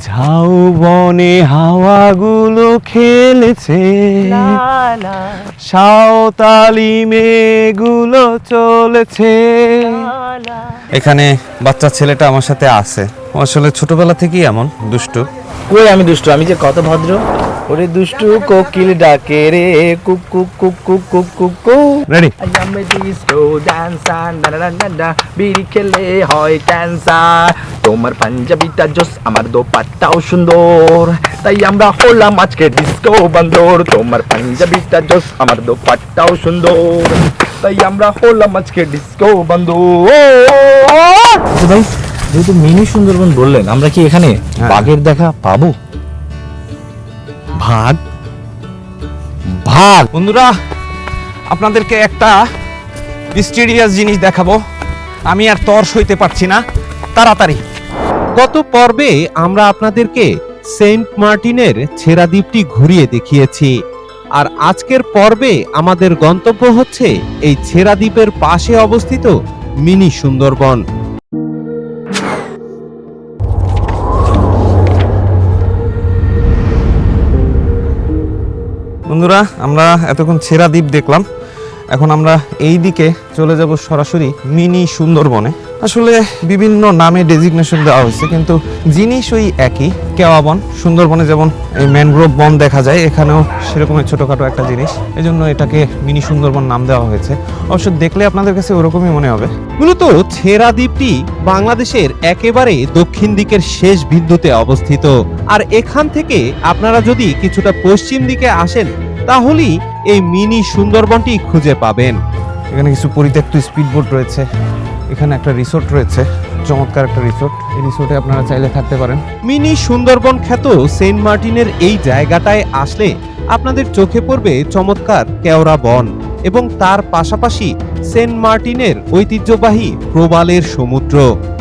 ঝাউ বনে হাওয়াগুলো খেলেছে। সাঁওতালি মেয়েগুলো চলেছে। এখানে বাচ্চা ছেলেটা আমার সাথে আছে। আসলে ছোটবেলা থেকেই এমন দুষ্টু। কই আমি দুষ্টু? আমি যে কত ভদ্র। ওরে দুষ্টু কোকিল ডাকে রে কুক কুক কুক কুক কুক কুক কুক। রেডি আমি ডিস্কো ডান্সার ডা ডা ডা ডা বিড়ি খেলে হয় ক্যান্সার তোমার পাঞ্জাবিটা জোস আমার দোপাট্টাও সুন্দর। তাই আমরা হলাম আজকে ডিস্কো বান্দর। তোমার পাঞ্জাবিটা জোস আমার দোপাট্টাও সুন্দর। তাই আমরা হলাম আজকে ডিস্কো বান্দর। আচ্ছা ভাই যেহেতু মিনি সুন্দরবন বললেন আমরা কি এখানে হ্যাঁ। বাঘের দেখা পাবো? ভাগ ভাগ বন্ধুরা আপনাদেরকে একটা মিস্টিরিয়াস জিনিস দেখাবো। আমি আর তর সইতে পারছি না। তাড়াতাড়ি। গত পর্বে আমরা আপনাদেরকে সেন্ট মার্টিনের ছেড়া দ্বীপটি ঘুরিয়ে দেখিয়েছি। আর আজকের পর্বে আমাদের গন্তব্য হচ্ছে এই ছেড়া দ্বীপের পাশে অবস্থিত মিনি সুন্দরবন। বন্ধুরা আমরা এতক্ষণ ছেঁড়া দ্বীপ দেখলাম। এখন আমরা এই দিকে চলে যাব সরাসরি মিনি সুন্দরবনে। আসলে বিভিন্ন নামে ডেজিগনেশন দেওয়া হয়েছে, কিন্তু জিনিস ওই একই, কেওয়া বন। সুন্দরবনে যেমন এই ম্যানগ্রোভ বন দেখা যায়, এখানেও সেরকমের ছোটোখাটো একটা জিনিস। এই জন্য এটাকে মিনি সুন্দরবন নাম দেওয়া হয়েছে। অবশ্য দেখলে আপনাদের কাছে ওরকমই মনে হবে। মূলত ছেড়া দ্বীপটি বাংলাদেশের একেবারে দক্ষিণ দিকের শেষ বিন্দুতে অবস্থিত। আর এখান থেকে আপনারা যদি কিছুটা পশ্চিম দিকে আসেন, তাহলেই এই মিনি সুন্দরবনটি খুঁজে পাবেন। এখানে কিছু পরিত্যক্ত স্পিডবোট রয়েছে। এখানে একটা রিসোর্ট রয়েছে। চমৎকার একটা রিসোর্ট। এই রিসোর্টে আপনারা চাইলে থাকতে পারেন। মিনি সুন্দরবন খ্যাত সেন্ট মার্টিনের এই জায়গাটায় আসলে আপনাদের চোখে পড়বে চমৎকার কেওড়া বন এবং তার পাশাপাশি সেন্ট মার্টিনের ঐতিহ্যবাহী প্রবালের সমুদ্র।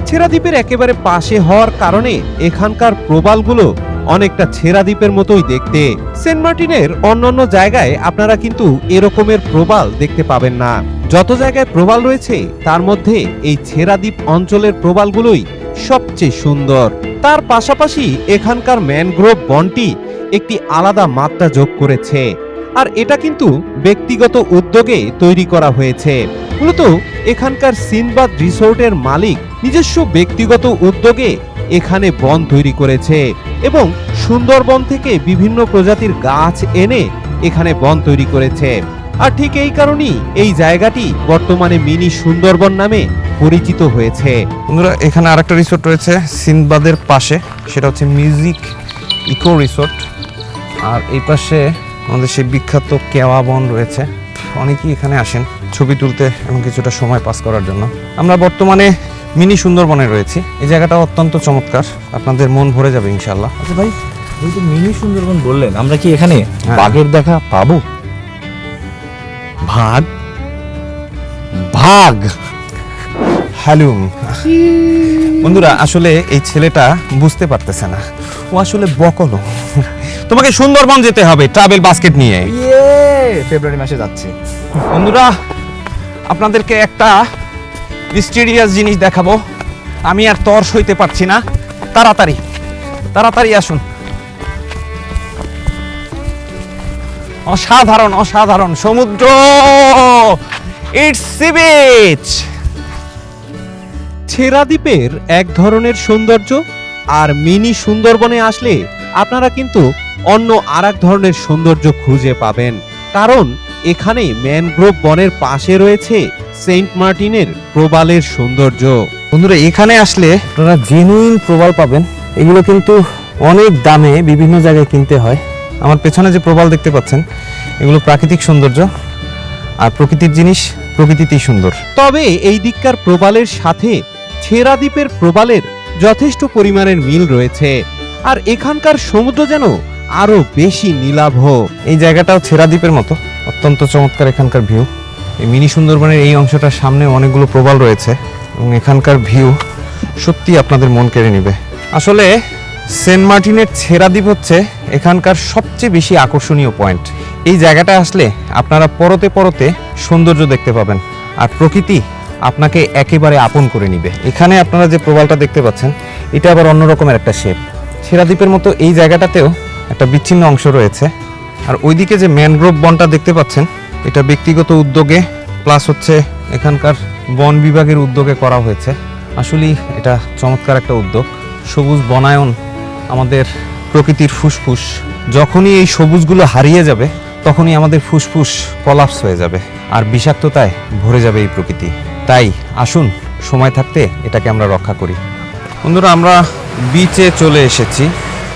ছেড়া দ্বীপের একেবারে পাশে হওয়ার কারণে এখানকার প্রবালগুলো অনেকটা ছেড়া দ্বীপের মতোই দেখতে। সেন্ট মার্টিনের অন্যান্য জায়গায় আপনারা কিন্তু এরকমের প্রবাল দেখতে পাবেন না। যত জায়গায় প্রবাল রয়েছে, তার মধ্যে এই ছেড়া দ্বীপ অঞ্চলের প্রবালগুলোই সবচেয়ে সুন্দর। তার পাশাপাশি এখানকার ম্যানগ্রোভ বনটি একটি আলাদা মাত্রা যোগ করেছে। আর এটা কিন্তু ব্যক্তিগত উদ্যোগে তৈরি করা হয়েছে। মূলত এখানকার সিনবাদ রিসোর্টের মালিক নিজস্ব ব্যক্তিগত উদ্যোগে এখানে বন তৈরি করেছে। এবং সুন্দরবন থেকে বিভিন্ন প্রজাতির গাছ এনে এখানে বন তৈরি করেছে। আর ঠিক এই কারণেই এই জায়গাটি বর্তমানে মিনি সুন্দরবন নামে পরিচিত হয়েছে। বন্ধুরা, এখানে আরেকটা রিসোর্ট রয়েছে, সিনবাদের পাশে। সেটা হচ্ছে মিউজিক ইকো রিসোর্ট আর এই পাশে আমাদের সেই বিখ্যাত কেওয়া বন রয়েছে। অনেকেই এখানে আসেন ছবি তুলতে এবং কিছুটা সময় পাস করার জন্য। আমরা বর্তমানে মিনি সুন্দরবনে রয়েছি। এই জায়গাটা অত্যন্ত চমৎকার। আপনাদের মন ভরে যাবে ইনশাল্লাহ আচ্ছা ভাই যেহেতু মিনি সুন্দরবন বললেন আমরা কি এখানে হ্যাঁ। বাঘের দেখা পাবো? ভাগ? ভাগ! হ্যালুম বন্ধুরা আসলে এই ছেলেটা বুঝতে পারতেছে না। ও আসলে বকলো। তোমাকে সুন্দরবন যেতে হবে ট্রাভেল বাস্কেট নিয়ে। ইয়ে ফেব্রুয়ারি মাসে যাচ্ছে। বন্ধুরা আপনাদেরকে একটা মিস্টিরিয়াস জিনিস দেখাবো। আমি আর তর সইতে পারছি না। তাড়াতাড়ি তাড়াতাড়ি আসুন। অসাধারণ অসাধারণ সমুদ্র। ইটস সি বিচ ছেড়া দ্বীপের এক ধরনের সৌন্দর্য আর মিনি সুন্দরবনে আসলে আপনারা কিন্তু অন্য আর ধরনের সৌন্দর্য খুঁজে পাবেন। কারণ এখানে ম্যানগ্রোভ বনের পাশে রয়েছে সেন্ট মার্টিনের প্রবালের সৌন্দর্য। বন্ধুরা এখানে আসলে আপনারা জেনুইন প্রবাল পাবেন। এগুলো কিন্তু অনেক দামে বিভিন্ন জায়গায় কিনতে হয়। আমার পেছনে যে প্রবাল দেখতে পাচ্ছেন এগুলো প্রাকৃতিক সৌন্দর্য আর প্রকৃতির জিনিস প্রকৃতিতেই সুন্দর। তবে এই দিককার প্রবালের সাথে ছেড়া দ্বীপের প্রবালের যথেষ্ট পরিমাণের মিল রয়েছে। আর এখানকার সমুদ্র যেন আরও বেশি নীলাভ। এই জায়গাটাও ছেড়া দ্বীপের মতো। অত্যন্ত চমৎকার এখানকার ভিউ এই মিনি সুন্দরবনের এই অংশটার সামনে অনেকগুলো প্রবাল রয়েছে এবং এখানকার ভিউ সত্যি আপনাদের মন কেড়ে নেবে। আসলে সেন্ট মার্টিনের ছেড়া দ্বীপ হচ্ছে এখানকার সবচেয়ে বেশি আকর্ষণীয় পয়েন্ট এই জায়গাটা আসলে আপনারা পরতে পরতে সৌন্দর্য দেখতে পাবেন আর প্রকৃতি আপনাকে একেবারে আপন করে নিবে। এখানে আপনারা যে প্রবালটা দেখতে পাচ্ছেন, এটা আবার অন্য রকমের একটা শেপ ছেড়া দ্বীপের মতো এই জায়গাটাতেও একটা বিচ্ছিন্ন অংশ রয়েছে। আর ওইদিকে যে ম্যানগ্রোভ বনটা দেখতে পাচ্ছেন, এটা ব্যক্তিগত উদ্যোগে প্লাস হচ্ছে এখানকার বন বিভাগের উদ্যোগে করা হয়েছে। আসলেই এটা চমৎকার একটা উদ্যোগ। সবুজ বনায়ন আমাদের প্রকৃতির ফুসফুস। যখনই এই সবুজগুলো হারিয়ে যাবে, তখনই আমাদের ফুসফুস কলাপস হয়ে যাবে আর বিষাক্ততায় ভরে যাবে এই প্রকৃতি। তাই আসুন, সময় থাকতে এটাকে আমরা রক্ষা করি। বন্ধুরা, আমরা বিচে চলে এসেছি।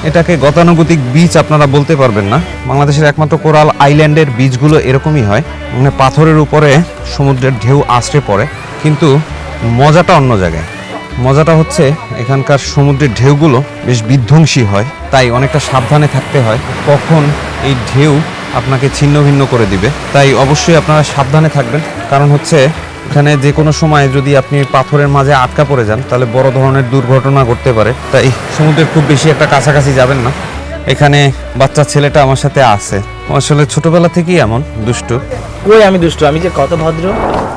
এটাকে গতানুগতিক বিচ আপনারা বলতে পারবেন না। বাংলাদেশের একমাত্র কোরাল আইল্যান্ডের বিচগুলো এরকমই হয়। মানে পাথরের উপরে সমুদ্রের ঢেউ আশ্রে পড়ে। কিন্তু মজাটা অন্য জায়গায়। মজাটা হচ্ছে এখানকার সমুদ্রের ঢেউগুলো বেশ বিধ্বংসী হয়। তাই অনেকটা সাবধানে থাকতে হয়। কখন এই ঢেউ আপনাকে ছিন্ন ভিন্ন করে দিবে। তাই অবশ্যই আপনারা সাবধানে থাকবেন। কারণ হচ্ছে এখানে যে কোনো সময় যদি আপনি পাথরের মাঝে আটকা পড়ে যান, তাহলে বড় ধরনের দুর্ঘটনা ঘটতে পারে। তাই সমুদ্রের খুব বেশি একটা কাছাকাছি যাবেন না। এখানে বাচ্চা ছেলেটা আমার সাথে আছে। আসলে ছোটবেলা থেকেই এমন, দুষ্টু। কই আমি দুষ্টু? আমি যে কত ভদ্র।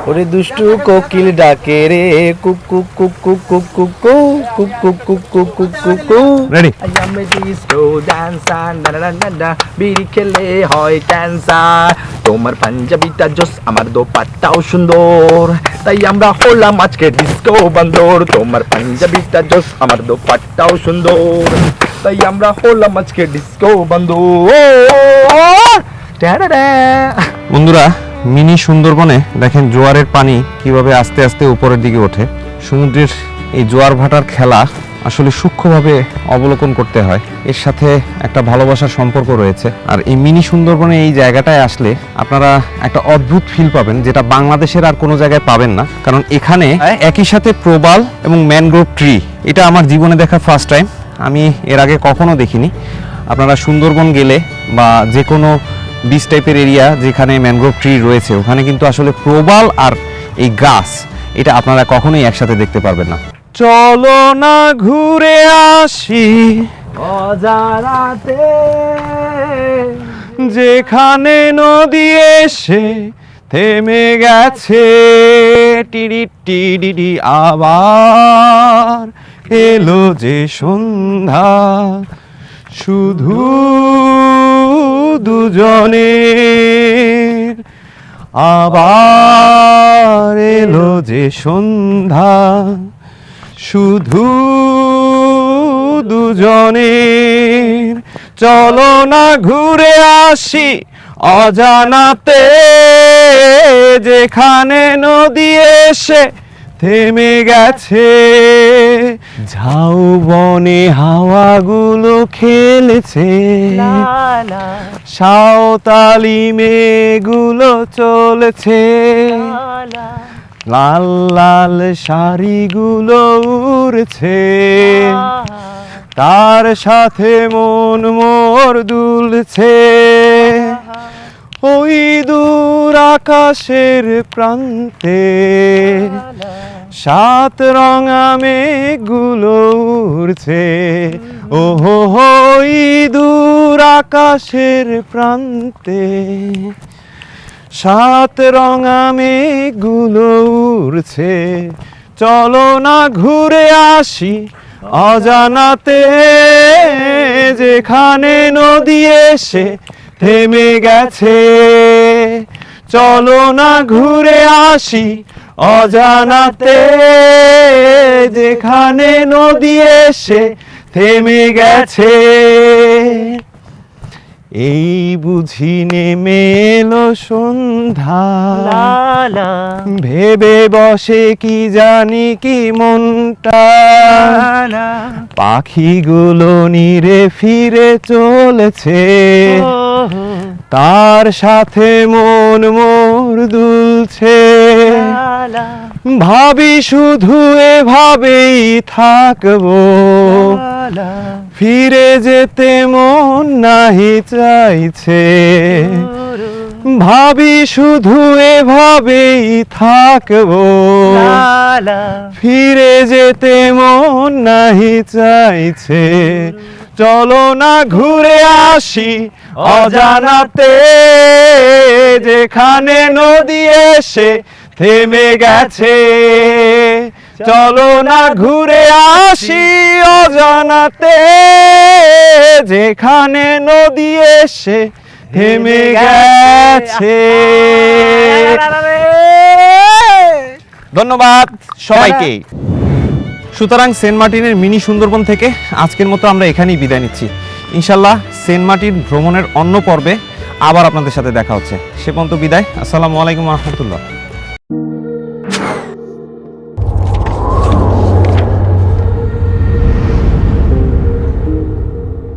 ওরে দুষ্টু কোকিল ডাকে রে কুক কুক কুক কুক কুক কুক কু কুক কুক কুক কুক কুক কুক কু ready I am a disco dancer না না না না বিড়ি খেলে হয় ক্যান্সার তোমার পাঞ্জাবিটা জোস আমার দো পাটটাও সুন্দর তাই আমরা হলাম আজকে ডিস্কো বান্দর তোমার পাঞ্জাবিটা জোস আমার দো পাটটাও সুন্দর তাই আমরা হলাম আজকে ডিস্কো বান্দর বন্ধুরা মিনি সুন্দরবনে দেখেন জোয়ারের পানি কীভাবে আস্তে আস্তে উপরের দিকে ওঠে। সমুদ্রের এই জোয়ার ভাটার খেলা আসলে সূক্ষ্মভাবে অবলোকন করতে হয়। এর সাথে একটা ভালোবাসার সম্পর্ক রয়েছে। আর এই মিনি সুন্দরবনে এই জায়গাটায় আসলে আপনারা একটা অদ্ভুত ফিল পাবেন যেটা বাংলাদেশের আর কোনো জায়গায় পাবেন না। কারণ এখানে একই সাথে প্রবাল এবং ম্যানগ্রোভ ট্রি এটা আমার জীবনে দেখা ফার্স্ট টাইম আমি এর আগে কখনো দেখিনি। আপনারা সুন্দরবন গেলে বা যে কোনো বিচ টাইপের এরিয়া যেখানে ম্যানগ্রোভ ট্রি রয়েছে ওখানে কিন্তু আসলে প্রবাল আর এই গাছ এটা আপনারা কখনোই একসাথে দেখতে পারবেন না। চলো না ঘুরে আসি। অজারাতে যেখানে নদী এসে থেমে গেছে টিডি টিডি আবার এলো যে সন্ধ্যা। শুধু দুজনে আবার এলো যে সন্ধ্যা, শুধু দুজনের। চলো না ঘুরে আসি অজানাতে, যেখানে নদী এসে থেমে গেছে। ঝাউ বনে হাওয়াগুলো খেলেছে। সাঁওতালি মেয়েগুলো চলেছে। লাল লাল শাড়িগুলো উড়ছে। তার সাথে মন মোর দুলছে। ওই দূর আকাশের প্রান্তে সাত রঙা মেঘগুলো উড়ছে। ও হো দূর আকাশের প্রান্তে। সাত রঙা মেঘগুলো উড়ছে। চলো না ঘুরে আসি অজানাতে। যেখানে নদী এসে থেমে গেছে। চলো না ঘুরে আসি অজানাতে যেখানে নদী এসে থেমে গেছে। এই বুঝি নেমে এলো সন্ধ্যা। ভেবে বসে কি জানি কি মনটা। পাখিগুলো নিরে ফিরে চলেছে। তার সাথে মন মোর দুলছে। ভাবি শুধু এভাবেই থাকব। ফিরে যেতে মন নাহি চাইছে। ভাবি শুধু এভাবেই থাকব। ফিরে যেতে মন নাহি চাইছে। চলো না ঘুরে আসি অজানাতে যেখানে নদী এসে থেমে গেছে চলো না ঘুরে আসি অজানাতে যেখানে নদী এসে থেমে গেছে ধন্যবাদ সবাইকে সুতরাং সেন্ট মার্টিনের মিনি সুন্দরবন থেকে আজকের মতো আমরা এখানেই বিদায় নিচ্ছি। ইনশাল্লাহ সেন্ট মার্টিন ভ্রমণের অন্য পর্বে আবার আপনাদের সাথে দেখা হচ্ছে। সে পর্যন্ত বিদায়। আসসালামু আলাইকুম রহমতুল্লাহ।